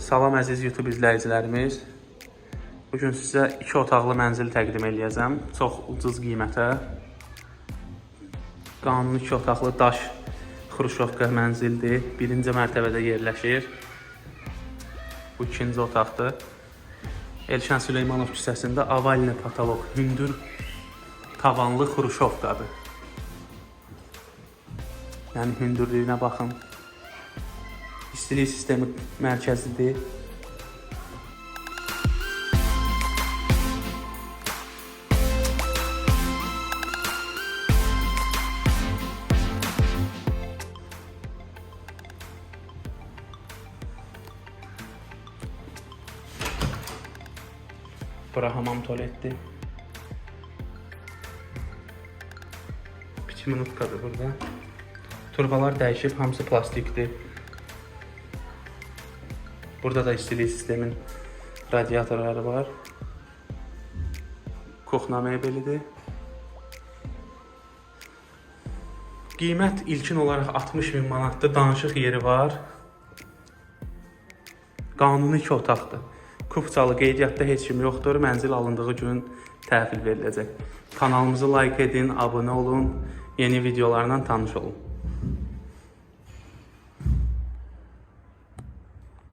Salam əziz YouTube izləyicilərimiz. Bu gün sizə 2 otaqlı mənzil təqdim eləyəcəm. Çox ucuz qiymətə. Qanuni 2 otaqlı daş xruşovka mənzildir. Birinci mərtəbədə yerləşir. Bu ikinci otaqdır. Elşən Süleymanov küçəsində avalni patolog, hündür tavanlı xruşovkadır. Yəni hündürlüyünə baxın. İstilik sistemi mərkəzidir. Bura hamam tualetdir. 2 minutkadır burada. Turbalar dəyişib, hamısı plastikdir. Burada da istilik sistemin radiatorları var. Kuxna mebelidir. Qiymət ilkin olaraq 60 min manatdır. Danışıq yeri var. Qanuni iki otaqdır. Kupçalı qeydiyyatda heç kim yoxdur. Mənzil alındığı gün təhvil veriləcək. Kanalımızı like edin, abunə olun, yeni videolarla tanış olun.